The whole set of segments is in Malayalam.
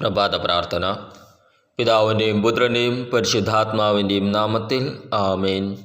പ്രഭാത പ്രാർത്ഥന. പിതാവിന്റെയും പുത്രന്റെയും പരിശുദ്ധാത്മാവിന്റെയും നാമത്തിൽ ആമേൻ.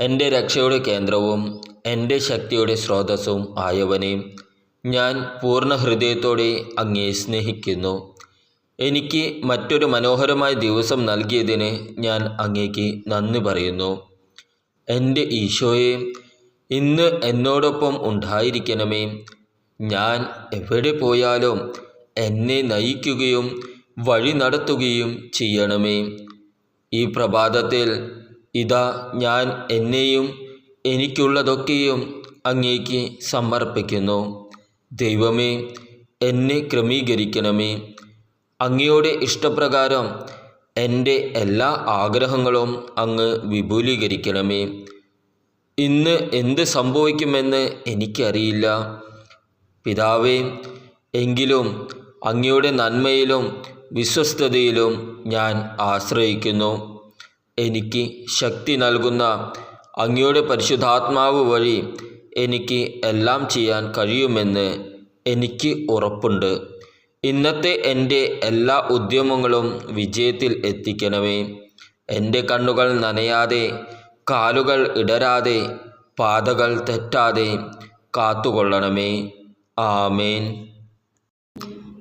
എന്റെ രക്ഷയുടെ കേന്ദ്രവും എന്റെ ശക്തിയുടെ സ്രോതസ്സും ആയവനെ ഞാൻ പൂർണ ഹൃദയത്തോടെ അങ്ങേ സ്നേഹിക്കുന്നു. എനിക്ക് മറ്റൊരു മനോഹരമായ ദിവസം നൽകിയതിന് ഞാൻ അങ്ങേക്ക് നന്ദി പറയുന്നു. എന്റെ ഈശോയെ ഇന്ന് എന്നോടൊപ്പം ഉണ്ടായിരിക്കണമേ. ഞാൻ എവിടെ പോയാലും എന്നെ നയിക്കുകയും വഴി നടത്തുകയും ചെയ്യണമേ. ഈ പ്രഭാതത്തിൽ ഇതാ ഞാൻ എന്നെയും എനിക്കുള്ളതൊക്കെയും അങ്ങേക്ക് സമർപ്പിക്കുന്നു. ദൈവമേ എന്നെ ക്രമീകരിക്കണമേ. അങ്ങയുടെ ഇഷ്ടപ്രകാരം എന്റെ എല്ലാ ആഗ്രഹങ്ങളും അങ്ങ് വിപുലീകരിക്കണമേ. ഇന്ന് എന്ത് സംഭവിക്കുമെന്ന് എനിക്കറിയില്ല. പിതാവേ എങ്കിലും അങ്ങയുടെ നന്മയിലും വിശ്വസ്തതയിലും ഞാൻ ആശ്രയിക്കുന്നു. എനിക്ക് ശക്തി നൽകുന്ന അങ്ങയുടെ പരിശുദ്ധാത്മാവ് വഴി എനിക്ക് എല്ലാം ചെയ്യാൻ കഴിയുമെന്ന് എനിക്ക് ഉറപ്പുണ്ട്. ഇന്നത്തെ എന്റെ എല്ലാ ഉദ്യമങ്ങളും വിജയത്തിൽ എത്തിക്കണമേ. എന്റെ കണ്ണുകൾ നനയാതെ കാലുകൾ ഇടരാതെ പാതകൾ തെറ്റാതെ കാത്തുകൊള്ളണമേ. ആമേൻ.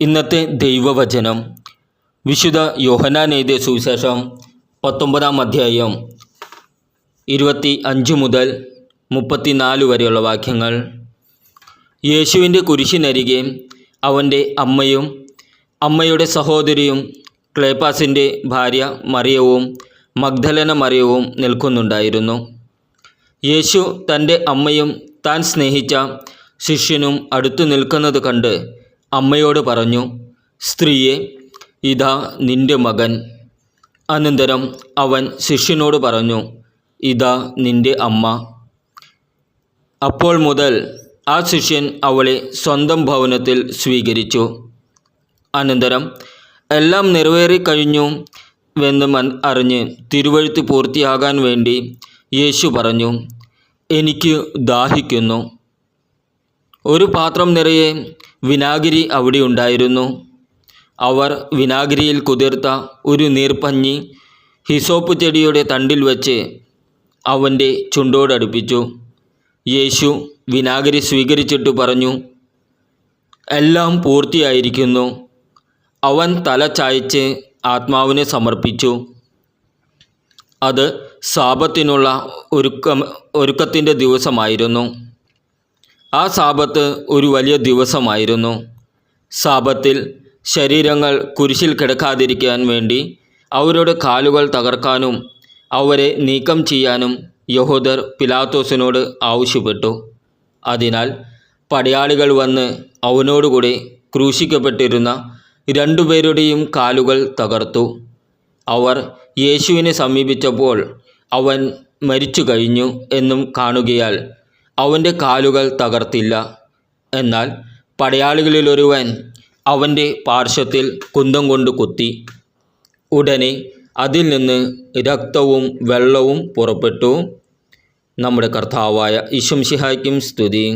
ഇന്നത്തെ ദൈവവചനം. വിശുദ്ധ യോഹനാൻ എഴുതിയ സുവിശേഷം പത്തൊമ്പതാം അധ്യായം ഇരുപത്തി അഞ്ച് മുതൽ മുപ്പത്തിനാല് വരെയുള്ള വാക്യങ്ങൾ. യേശുവിന്റെ കുരിശിനരികെ അവന്റെ അമ്മയും അമ്മയുടെ സഹോദരിയും ക്ലേപ്പാസിന്റെ ഭാര്യ മറിയവും മഗ്ദലന മറിയവും നിൽക്കുന്നുണ്ടായിരുന്നു. യേശു തന്റെ അമ്മയും താൻ സ്നേഹിച്ച ശിഷ്യനും അടുത്തു നിൽക്കുന്നത് കണ്ട് അമ്മയോട് പറഞ്ഞു സ്ത്രീയെ ഇതാ നിന്റെ മകൻ. അനന്തരം അവൻ ശിഷ്യനോട് പറഞ്ഞു ഇതാ നിന്റെ അമ്മ. അപ്പോൾ മുതൽ ആ ശിഷ്യൻ അവളെ സ്വന്തം ഭവനത്തിൽ സ്വീകരിച്ചു. അനന്തരം എല്ലാം നിറവേറിക്കഴിഞ്ഞു വെന്ന് മൻ അറിഞ്ഞ് തിരുവഴുത്ത് പൂർത്തിയാകാൻ വേണ്ടി യേശു പറഞ്ഞു എനിക്ക് ദാഹിക്കുന്നു. ഒരു പാത്രം നിറയെ വിനാഗിരി അവിടെ ഉണ്ടായിരുന്നു. അവർ വിനാഗിരിയിൽ കുതിർത്ത ഒരു നീർപ്പഞ്ഞി ഹിസോപ്പ് ചെടിയുടെ തണ്ടിൽ വച്ച് അവന്റെ ചുണ്ടോടടുപ്പിച്ചു യേശു വിനാഗിരി സ്വീകരിച്ചിട്ട് പറഞ്ഞു എല്ലാം പൂർത്തിയായിരിക്കുന്നു. അവൻ തല ചായച്ച് ആത്മാവിനെ സമർപ്പിച്ചു. അത് സാപത്തിനുള്ള ഒരുക്കം ഒരുക്കത്തിന്റെ ദിവസമായിരുന്നു. ആ സാപത്ത് ഒരു വലിയ ദിവസമായിരുന്നു. സാപത്തിൽ ശരീരങ്ങൾ കുരിശിൽ കിടക്കാതിരിക്കാൻ വേണ്ടി അവരുടെ കാലുകൾ തകർക്കാനും അവരെ നീക്കം ചെയ്യാനും യഹോദർ പിലാത്തോസിനോട് ആവശ്യപ്പെട്ടു. അതിനാൽ പടയാളികൾ വന്ന് അവനോടുകൂടി ക്രൂശിക്കപ്പെട്ടിരുന്ന രണ്ടുപേരുടെയും കാലുകൾ തകർത്തു. അവർ യേശുവിനെ സമീപിച്ചപ്പോൾ അവൻ മരിച്ചു കഴിഞ്ഞു എന്നും കാണുകയാൽ അവന്റെ കാലുകൾ തകർത്തില്ല. എന്നാൽ പടയാളികളിലൊരുവൻ അവന്റെ പാർശ്വത്തിൽ കുന്തം കൊണ്ട് കുത്തി. ഉടനെ അതിൽ നിന്ന് രക്തവും വെള്ളവും പുറപ്പെട്ടു. നമ്മുടെ കർത്താവായ ഇശംഷിഹായ്ക്കും സ്തുതി.